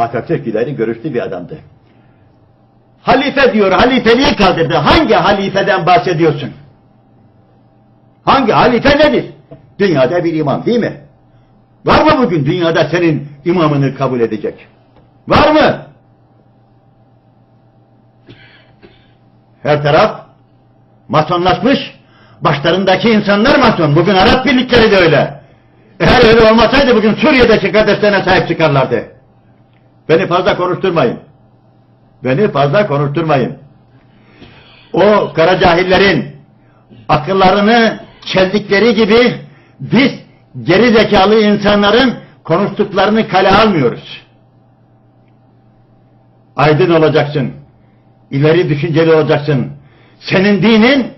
Atatürk ileri görüşlü bir adamdı. Halife diyor, halifeliği kaldırdı. Hangi halifeden bahsediyorsun? Hangi halife nedir? Dünyada bir imam değil mi? Var mı bugün dünyada senin imamını kabul edecek? Var mı? Her taraf masonlaşmış, başlarındaki insanlar mason. Bugün Arap birlikleri de öyle. Eğer öyle olmasaydı bugün Suriye'deki kardeşlerine sahip çıkarlardı. Beni fazla konuşturmayın. Beni fazla konuşturmayın. O kara cahillerin akıllarını çeldikleri gibi biz geri zekalı insanların konuştuklarını kale almıyoruz. Aydın olacaksın. İleri düşünceli olacaksın. Senin dinin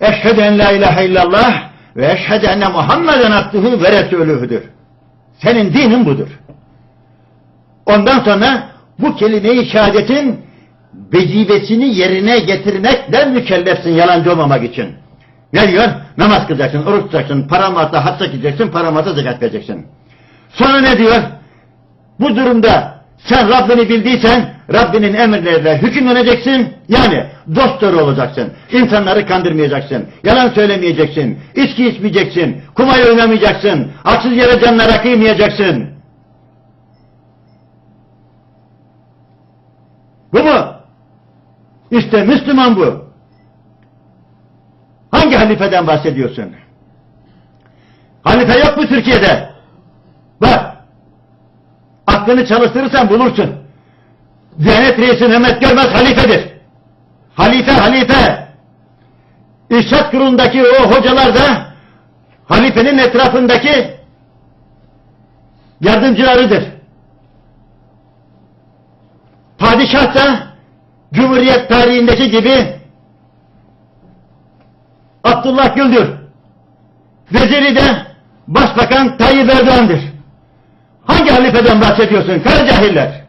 eşhedü en la ilahe illallah ve eşhedü enne Muhammeden abduhu ve resulühüdür. Senin dinin budur. Ondan sonra bu kelime-i şehadetin vecibesini yerine getirmekle mükellefsin yalancı olmamak için. Ne diyor? Namaz kılacaksın, oruç tutacaksın, paramata hacca gideceksin, paramata zekat vereceksin. Sonra ne diyor? Bu durumda sen Rabbini bildiysen Rabbinin emirleriyle hükümleneceksin. Yani dost doğru olacaksın. İnsanları kandırmayacaksın. Yalan söylemeyeceksin. İçki içmeyeceksin. Kumar oynamayacaksın. Haksız yere canlara kıymayacaksın. Bu mu? İşte Müslüman bu. Hangi halifeden bahsediyorsun? Halife yok mu Türkiye'de? Bak. Aklını çalıştırırsan bulursun. Diyanet reisi Mehmet Görmez halifedir. Halife, halife. İrşad kurulundaki o hocalar da halifenin etrafındaki yardımcılarıdır. Padişah da Cumhuriyet tarihindeki gibi Abdullah Gül'dür. Veziri de Başbakan Tayyip Erdoğan'dır. Hangi halifeden bahsediyorsun? Kara cahiller.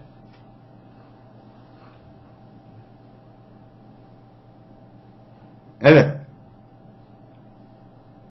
Evet.